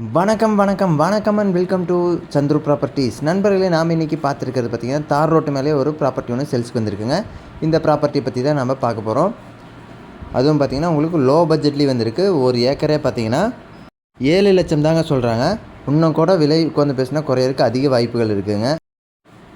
வணக்கம் வணக்கம் வணக்கம் and welcome to Chandru properties நண்பர்களே நாம் இன்றைக்கி பார்த்துருக்கிறது பார்த்தீங்கன்னா தார் ரோட்டு மேலே ஒரு ப்ராப்பர்ட்டி ஒன்று சேல்ஸ்க்கு வந்திருக்குங்க. இந்த ப்ராப்பர்ட்டி பற்றி தான் நம்ம பார்க்க போகிறோம் அதுவும் பார்த்தீங்கன்னா உங்களுக்கு லோ பட்ஜெட்லேயும் வந்திருக்கு. ஒரு ஏக்கரே பார்த்தீங்கன்னா ஏழு லட்சம் தாங்க சொல்கிறாங்க இன்னும் கூட விலை உட்காந்து பேசினா குறையறதுக்கு அதிக வாய்ப்புகள் இருக்குதுங்க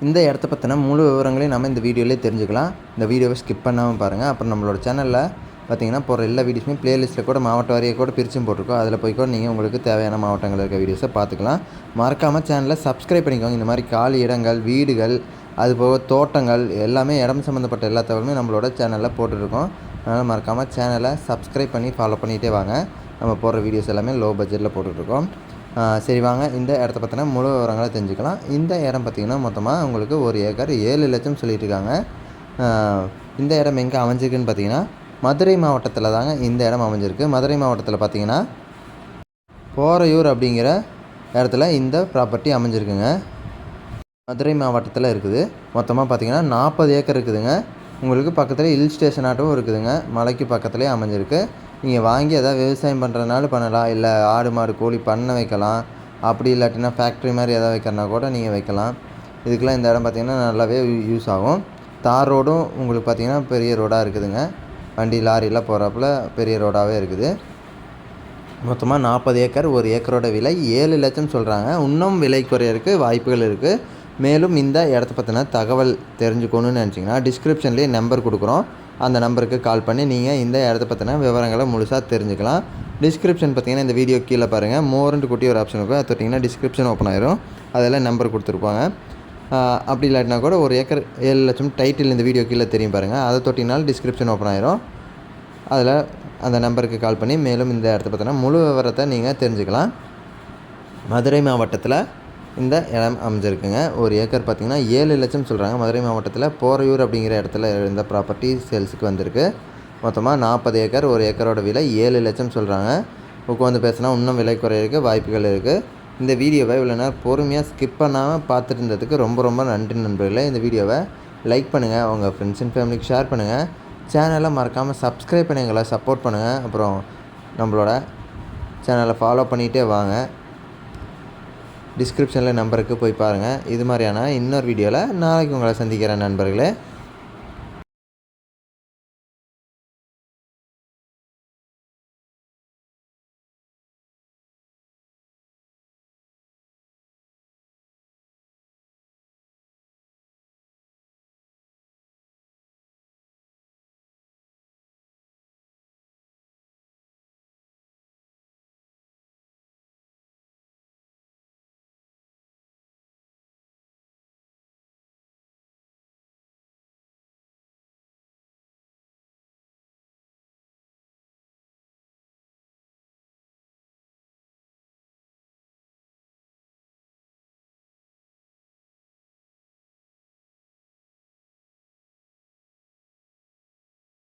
இந்த இடத்த பற்றின முழு விவரங்களையும் நம்ம இந்த வீடியோலேயே தெரிஞ்சுக்கலாம். இந்த வீடியோவை ஸ்கிப் பண்ணாமல் பாருங்கள் அப்புறம் நம்மளோட சேனலில் பார்த்தீங்கன்னா போகிற எல்லா வீடியோஸுமே ப்ளேலிஸ்ட்டில் கூட மாவட்ட வாரியாக கூட பிரிச்சும் போட்டிருக்கோம். அதில் போய் கூட நீங்கள் உங்களுக்கு தேவையான மாவட்டங்கள் இருக்க வீடியோஸை பார்த்துக்கலாம். மறக்காமல் சேனலை சப்ஸ்கிரைப் பண்ணிக்கோங்க. இந்த மாதிரி காலி இடங்கள் வீடுகள் அதுபோக தோட்டங்கள் எல்லாமே இடம் சம்மந்தப்பட்ட எல்லா தகவலுமே நம்மளோட சேனலில் போட்டுருக்கோம். அதனால் மறக்காமல் சேனலை சப்ஸ்கிரைப் பண்ணி ஃபாலோ பண்ணிகிட்டே வாங்க. நம்ம போடுற வீடியோஸ் எல்லாமே லோ பட்ஜெட்டில் போட்டுட்ருக்கோம். சரி வாங்க. இந்த இடத்த பார்த்தினா முழு விவரங்களை தெரிஞ்சுக்கலாம். இந்த இடம் பார்த்திங்கன்னா மொத்தமாக உங்களுக்கு ஒரு ஏக்கர் ஏழு லட்சம் சொல்லிட்டு இருக்காங்க இந்த இடம் எங்கே அமைஞ்சிருக்குன்னு பார்த்தீங்கன்னா மதுரை மாவட்டத்தில் தாங்க இந்த இடம் அமைஞ்சிருக்கு. மதுரை மாவட்டத்தில் பார்த்தீங்கன்னா போரையூர் அப்படிங்கிற இடத்துல இந்த ப்ராப்பர்ட்டி அமைஞ்சிருக்குங்க. மதுரை மாவட்டத்தில் இருக்குது. மொத்தமாக பார்த்தீங்கன்னா நாற்பது ஏக்கர் இருக்குதுங்க. உங்களுக்கு பக்கத்தில் ஹில் ஸ்டேஷனாட்டும் இருக்குதுங்க. மலைக்கு பக்கத்துலேயே அமைஞ்சிருக்கு. நீங்கள் வாங்கி எதாவது விவசாயம் பண்ணுறதுனால பண்ணலாம். இல்லை ஆடு மாடு கோழி பண்ண வைக்கலாம். அப்படி இல்லாட்டினா ஃபேக்ட்ரி மாதிரி எதாவது வைக்கிறனா கூட நீங்கள் வைக்கலாம். இதுக்கெலாம் இந்த இடம் பார்த்திங்கன்னா நல்லாவே யூஸ் ஆகும். தார் ரோடும் உங்களுக்கு பார்த்திங்கன்னா பெரிய ரோடாக இருக்குதுங்க. வண்டி லாரிலாம் போகிறப்பல பெரிய ரோடாகவே இருக்குது. மொத்தமாக நாற்பது ஏக்கர் ஒரு ஏக்கரோட விலை ஏழு லட்சம் சொல்கிறாங்க இன்னும் விலை குறையிறதுக்கு வாய்ப்புகள் இருக்குது மேலும் இந்த இடத்த பற்றின தகவல் தெரிஞ்சுக்கணும்னு நினச்சிங்கன்னா டிஸ்கிரிப்ஷன்லேயே நம்பர் கொடுக்குறோம். அந்த நம்பருக்கு கால் பண்ணி நீங்கள் இந்த இடத்த பற்றின விவரங்களை முழுசாக தெரிஞ்சுக்கலாம். டிஸ்கிரிப்ஷன் பார்த்தீங்கன்னா இந்த வீடியோ கீழே பாருங்கள் மோர்ன்ட்டு குட்டி ஒரு ஆப்ஷன் இருக்கும். அது தொட்டிங்கன்னா டிஸ்கிரிப்ஷன் ஓப்பன் ஆயிரும். அதில் நம்பர் கொடுத்துருப்பாங்க. அப்படி இல்லாட்டினா கூட ஒரு ஏக்கர் ஏழு லட்சம் டைட்டில் இந்த வீடியோ கீழே தெரியும் பாருங்கள் அதை தொட்டினாலும் டிஸ்கிரிப்ஷன் ஓப்பன் ஆயிரும். அதில் அந்த நம்பருக்கு கால் பண்ணி மேலும் இந்த இடத்த பார்த்தோன்னா முழு விவரத்தை நீங்கள் தெரிஞ்சுக்கலாம். மதுரை மாவட்டத்தில் இந்த இடம் அமைஞ்சிருக்குங்க. ஒரு ஏக்கர் பார்த்திங்கன்னா ஏழு லட்சம் சொல்கிறாங்க மதுரை மாவட்டத்தில் போரையூர் அப்படிங்கிற இடத்துல இருந்த ப்ராப்பர்ட்டி சேல்ஸுக்கு வந்திருக்கு. மொத்தமாக நாற்பது ஏக்கர் ஒரு ஏக்கரோட விலை ஏழு லட்சம் சொல்கிறாங்க உட்காந்து பேசினா இன்னும் விலை குறையிறதுக்கு வாய்ப்புகள் இருக்குது இந்த வீடியோவை இவ்வளோ நேரம் பொறுமையாக ஸ்கிப் பண்ணாமல் பார்த்துட்டு இருந்ததுக்கு ரொம்ப ரொம்ப நன்றி நண்பர்களே. இந்த வீடியோவை லைக் பண்ணுங்கள் உங்கள் ஃப்ரெண்ட்ஸ் அண்ட் ஃபேமிலிக்கு ஷேர் பண்ணுங்கள் சேனலை மறக்காமல் சப்ஸ்கிரைப் பண்ணி எங்களை சப்போர்ட் பண்ணுங்கள் அப்புறம் நம்மளோட சேனலை ஃபாலோ பண்ணிகிட்டே வாங்க. டிஸ்கிரிப்ஷனில் நம்பருக்கு போய் பாருங்கள் இது மாதிரியான இன்னொரு வீடியோவில் நாளைக்கு உங்களை சந்திக்கிறேன் நண்பர்களே.